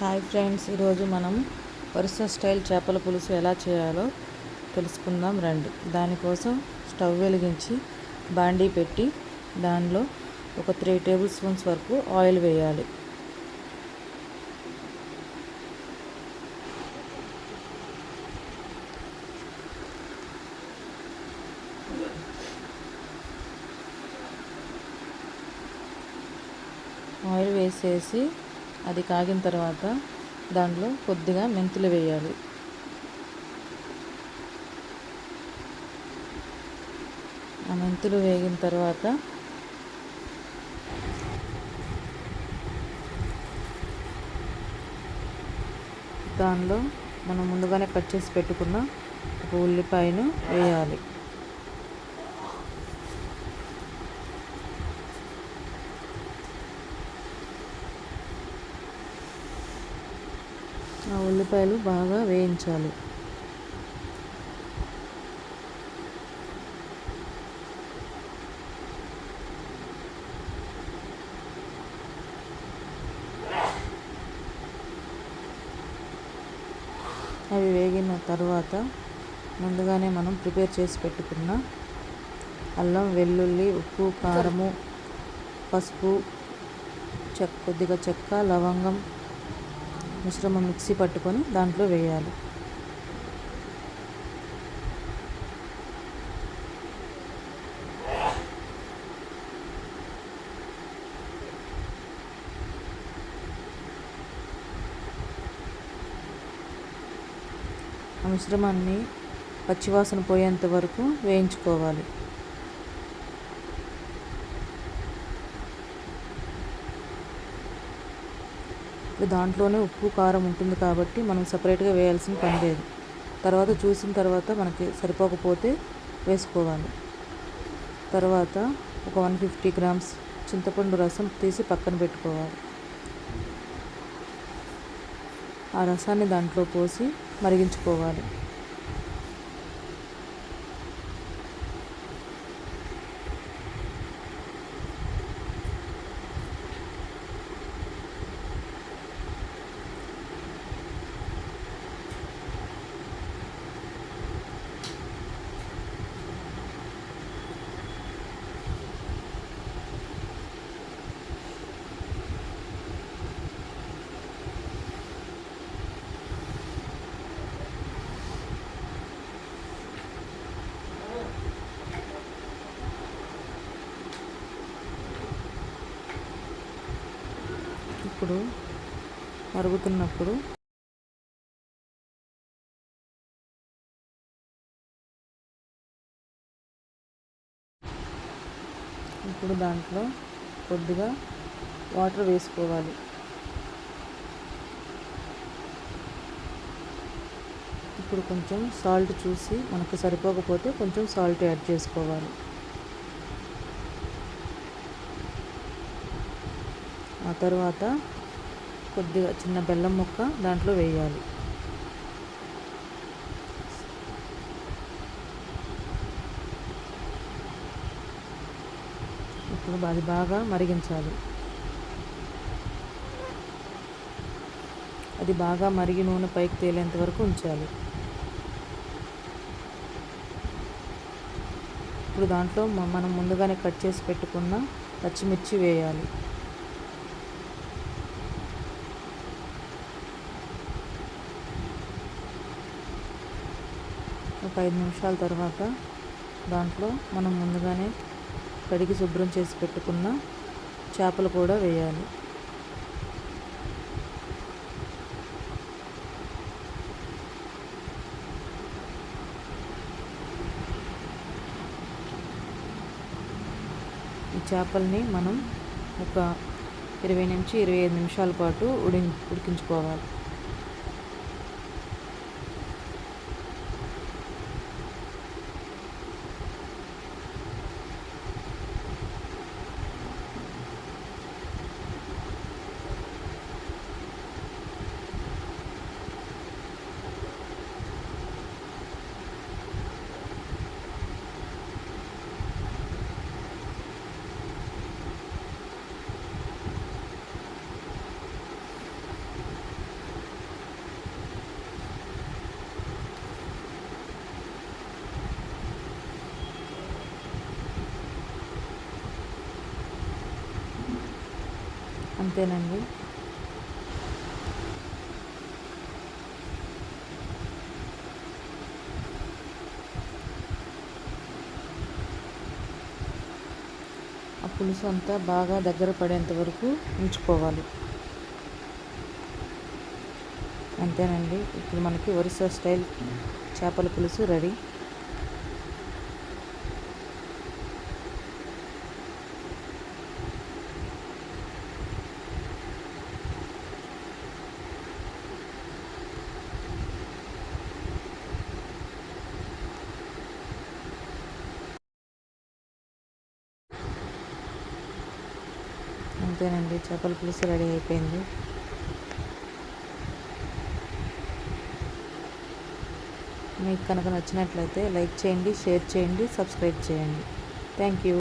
Hi friends ఈరోజు మనం వరుస స్టైల్ చేపల పులుసు ఎలా చేయాలో తెలుసుకుందాం రండి. దానికోసం స్టవ్ వెలిగించి బాండీ పెట్టి దానిలో ఒక త్రీ టేబుల్ స్పూన్స్ వరకు ఆయిల్ వేయాలి. ఆయిల్ వేసేసి అది కాగిన తర్వాత దాంట్లో కొద్దిగా మెంతులు వేయాలి. ఆ మెంతులు వేగిన తర్వాత దానిలో మనం ముందుగానే కట్ చేసి పెట్టుకున్న ఒక ఉల్లిపాయను వేయాలి. ఆ ఉల్లిపాయలు బాగా వేయించాలి. అవి వేగిన తర్వాత ముందుగానే మనం ప్రిపేర్ చేసి పెట్టుకున్న అల్లం వెల్లుల్లి ఉప్పు కారము పసుపు చెక్క కొద్దిగా చెక్క లవంగం మిశ్రమం మిక్సీ పట్టుకొని దాంట్లో వేయాలి. ఆ మిశ్రమాన్ని పచ్చివాసన పోయేంత వరకు వేయించుకోవాలి. దాంట్లోనే ఉప్పు కారం ఉంటుంది కాబట్టి మనం సపరేట్గా వేయాల్సిన పని లేదు. తర్వాత చూసిన తర్వాత మనకి సరిపోకపోతే వేసుకోవాలి. తర్వాత ఒక వన్ ఫిఫ్టీ గ్రామ్స్ చింతపండు రసం తీసి పక్కన పెట్టుకోవాలి. ఆ రసాన్ని దాంట్లో పోసి మరిగించుకోవాలి. ఇప్పుడు మరుగుతున్నప్పుడు ఇప్పుడు దాంట్లో కొద్దిగా వాటర్ వేసుకోవాలి. ఇప్పుడు కొంచెం సాల్ట్ చూసి మనకు సరిపోకపోతే కొంచెం సాల్ట్ యాడ్ చేసుకోవాలి. ఆ తర్వాత కొద్దిగా చిన్న బెల్లం ముక్క దాంట్లో వేయాలి. ఇప్పుడు అది బాగా మరిగించాలి. అది బాగా మరిగి నూనె పైకి తేలేంత వరకు ఉంచాలి. ఇప్పుడు దాంట్లో మనం ముందుగానే కట్ చేసి పెట్టుకున్న పచ్చిమిర్చి వేయాలి. ఒక ఐదు నిమిషాల తర్వాత దాంట్లో మనం ముందుగానే కడిగి శుభ్రం చేసి పెట్టుకున్న చేపలు కూడా వేయాలి. ఈ చేపల్ని మనం ఒక ఇరవై నుంచి ఇరవై ఐదు నిమిషాల పాటు ఉడి ఉడికించుకోవాలి. అంతేనండి. ఆ పులుసు అంతా బాగా దగ్గర పడేంత వరకు ఉంచుకోవాలి. అంతేనండి. ఇప్పుడు మనకి ఒరిస్సా స్టైల్ చేపల పులుసు రెడీ. అంతేనండి చేపల పులుసు రెడీ అయిపోయింది. మీకు కనుక నచ్చినట్లయితే లైక్ చేయండి షేర్ చేయండి సబ్స్క్రైబ్ చేయండి. Thank you.